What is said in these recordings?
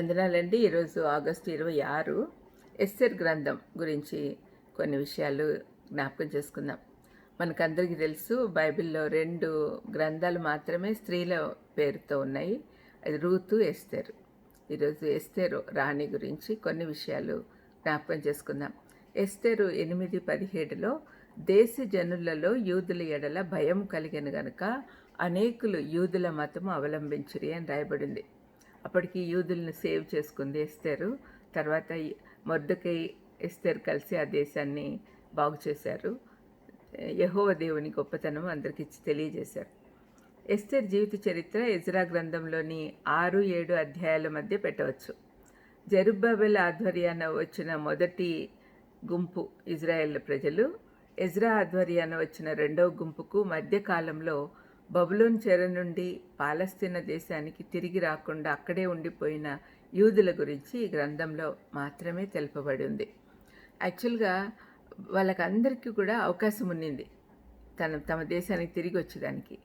వందనాలండి. ఈరోజు ఆగస్టు ఇరవై ఆరు. ఎస్తర్ గ్రంథం గురించి కొన్ని విషయాలు జ్ఞాపకం చేసుకుందాం. మనకందరికీ తెలుసు బైబిల్లో రెండు గ్రంథాలు మాత్రమే స్త్రీల పేరుతో ఉన్నాయి. అది రూతు ఎస్తేరు. ఈరోజు ఎస్తేరు రాణి గురించి కొన్ని విషయాలు జ్ఞాపకం చేసుకుందాం. ఎస్తేరు ఎనిమిది పదిహేడులో దేశ జనులలో యూదుల ఎడల భయం కలిగిన గనుక అనేకులు యూదుల మతము అవలంబించిరి అని రాయబడింది. అప్పటికి యూదులను సేవ్ చేసుకుంది ఎస్తారు. తర్వాత మొద్దకై ఎస్తారు కలిసి ఆ దేశాన్ని బాగు చేశారు. యహోవ దేవుని గొప్పతనం అందరికి తెలియజేశారు. ఎస్తేర్ జీవిత చరిత్ర ఎజ్రా గ్రంథంలోని ఆరు ఏడు అధ్యాయాల మధ్య పెట్టవచ్చు. జరుబాబెల్ ఆధ్వర్యాన వచ్చిన మొదటి గుంపు ఇజ్రాయెల్ ప్రజలు. ఎజ్రా ఆధ్వర్యాన వచ్చిన రెండవ గుంపుకు మధ్యకాలంలో బబులోన్ చెర నుండి పాలస్తీన దేశానికి తిరిగి రాకుండా అక్కడే ఉండిపోయిన యూదుల గురించి ఈ గ్రంథంలో మాత్రమే తెలుపబడి ఉంది. యాక్చువల్గా వాళ్ళకందరికీ కూడా అవకాశం ఉన్నింది తన తమ దేశానికి తిరిగి వచ్చేదానికి.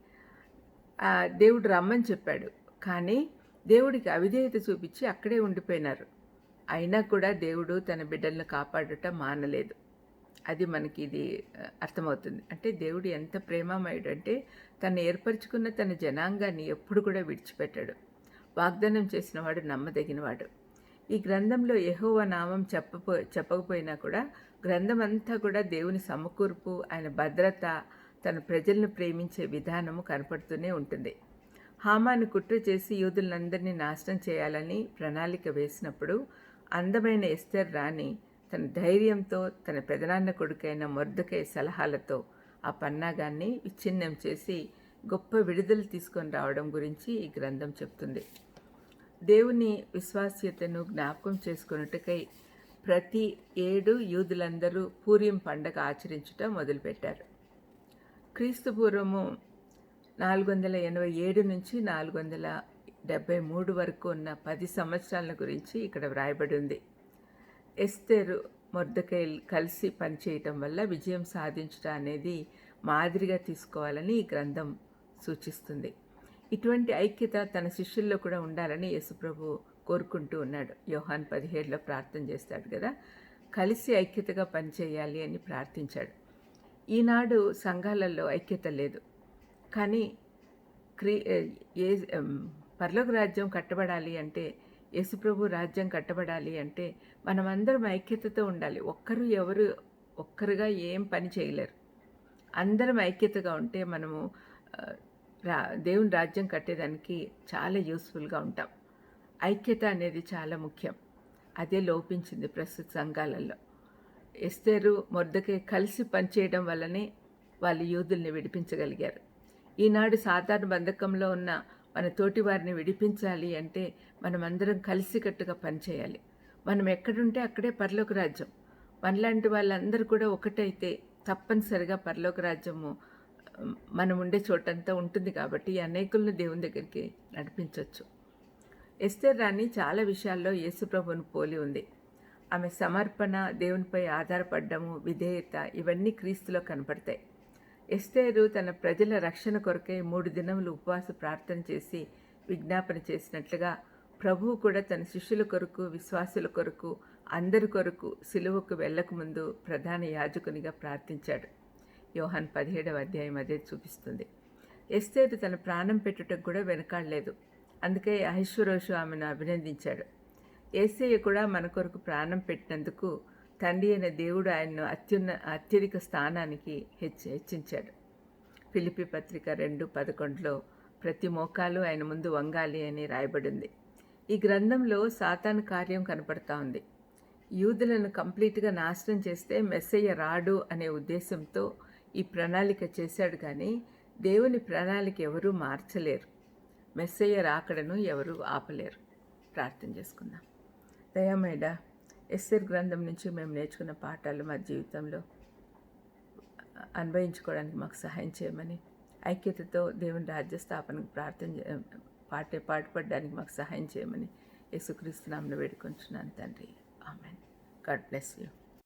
దేవుడు రమ్మని చెప్పాడు. కానీ దేవుడికి అవిధేయత చూపించి అక్కడే ఉండిపోయినారు. అయినా కూడా దేవుడు తన బిడ్డలను కాపాడుట మానలేదు. అది మనకి ఇది అర్థమవుతుంది. అంటే దేవుడు ఎంత ప్రేమమయుడు అంటే తను ఏర్పరచుకున్న తన జనాంగాన్ని ఎప్పుడు కూడా విడిచిపెట్టాడు. వాగ్దానం చేసినవాడు నమ్మదగినవాడు. ఈ గ్రంథంలో యహోవ నామం చెప్పపో చెప్పకపోయినా కూడా గ్రంథం అంతా కూడా దేవుని సమకూర్పు ఆయన భద్రత తన ప్రజలను ప్రేమించే విధానము కనపడుతూనే ఉంటుంది. హామాను కుట్ర చేసి యూదులందరినీ నాశనం చేయాలని ప్రణాళిక వేసినప్పుడు అందమైన ఎస్తర్ రాణి తన ధైర్యంతో తన పెదనాన్న కొడుకైన మొర్దకై సలహాలతో ఆ పన్నాగాన్ని విచ్ఛిన్నం చేసి గొప్ప విడుదల తీసుకొని రావడం గురించి ఈ గ్రంథం చెప్తుంది. దేవుని విశ్వాస్యతను జ్ఞాపకం చేసుకున్నట్టుకై ప్రతి ఏడు యూదులందరూ పూర్యం పండగ ఆచరించుట మొదలుపెట్టారు. క్రీస్తు పూర్వము నాలుగు వందల ఎనభై ఏడు నుంచి నాలుగు వందల డెబ్బై మూడు వరకు ఉన్న పది సంవత్సరాల గురించి ఇక్కడ వ్రాయబడి ఉంది. ఎస్తేరు మొర్దకైల్ కలిసి పనిచేయటం వల్ల విజయం సాధించడం అనేది మాదిరిగా తీసుకోవాలని ఈ గ్రంథం సూచిస్తుంది. ఇటువంటి ఐక్యత తన శిష్యుల్లో కూడా ఉండాలని యేసుప్రభు కోరుకుంటూ ఉన్నాడు. యోహాన్ పదిహేడులో ప్రార్థన చేస్తాడు కదా కలిసి ఐక్యతగా పనిచేయాలి అని ప్రార్థించాడు. ఈనాడు సంఘాలలో ఐక్యత లేదు. కానీ క్రీ ఏ పర్లోక రాజ్యం కట్టబడాలి అంటే యేసుప్రభు రాజ్యం కట్టబడాలి అంటే మనమందరం ఐక్యతతో ఉండాలి. ఒక్కరు ఎవరు ఒక్కరుగా ఏం పని చేయలేరు. అందరం ఐక్యతగా ఉంటే మనము రా దేవుని రాజ్యం కట్టేదానికి చాలా యూస్ఫుల్గా ఉంటాం. ఐక్యత అనేది చాలా ముఖ్యం. అదే లోపించింది ప్రస్తుత సంఘాలలో. ఎస్తేరు మొద్దకే కలిసి పనిచేయడం వల్లనే వాళ్ళు యూదుల్ని విడిపించగలిగారు. ఈనాడు సాధారణ బంధకంలో ఉన్న మన తోటి వారిని విడిపించాలి అంటే మనమందరం కలిసికట్టుగా పనిచేయాలి. మనం ఎక్కడుంటే అక్కడే పరలోక రాజ్యం. మనలాంటి వాళ్ళందరూ కూడా ఒకటైతే తప్పనిసరిగా పరలోక రాజ్యము మనం ఉండే చోటంతా ఉంటుంది కాబట్టి అనేకులను దేవుని దగ్గరికి నడిపించవచ్చు ఎస్తేర్ రాణి చాలా విషయాల్లో యేసుప్రభుని పోలి ఉంది. ఆమె సమర్పణ దేవునిపై ఆధారపడ్డము విధేయత ఇవన్నీ క్రీస్తులో కనపడతాయి. ఎస్తేరు తన ప్రజల రక్షణ కొరకై మూడు దినములు ఉపవాస ప్రార్థన చేసి విజ్ఞాపన చేసినట్లుగా ప్రభువు కూడా తన శిష్యుల కొరకు విశ్వాసుల కొరకు అందరి కొరకు సిలువకు వెళ్ళకముందు ప్రధాన యాజకునిగా ప్రార్థించాడు. యోహాన్ పదిహేడవ అధ్యాయం అదే చూపిస్తుంది. ఎస్తేరు తన ప్రాణం పెట్టుటకు కూడా వెనకాడలేదు. అందుకే అహిశ్వరోషు ఆమెను అభినందించాడు. ఏసయ్య కూడా మన కొరకు ప్రాణం పెట్టినందుకు తండ్రి అయిన దేవుడు ఆయన్ను అత్యున్న అత్యధిక స్థానానికి హెచ్చి హెచ్చించాడు. ఫిలిపి పత్రిక రెండు పదకొండులో ప్రతి మోకాలు ఆయన ముందు వంగాలి అని రాయబడింది. ఈ గ్రంథంలో సాతాను కార్యం కనపడతా ఉంది. యూదులను కంప్లీట్గా నాశనం చేస్తే మెస్సయ్య రాడు అనే ఉద్దేశంతో ఈ ప్రణాళిక చేశాడు కానీ దేవుని ప్రణాళిక ఎవరూ మార్చలేరు. మెస్సయ్య రాకడను ఎవరూ ఆపలేరు. ప్రార్థన చేసుకుందాం. దయామేడా ఎస్ఆర్ గ్రంథం నుంచి మేము నేర్చుకున్న పాఠాలు మా జీవితంలో అన్వయించుకోవడానికి మాకు సహాయం చేయమని ఐక్యతతో దేవుని రాజ్య స్థాపనకు ప్రార్థన పాటే పాటుపడడానికి మాకు సహాయం చేయమని యేసుక్రీస్తు నామను వేడుకుంటున్నాను తండ్రి. ఆమెన్. God bless you.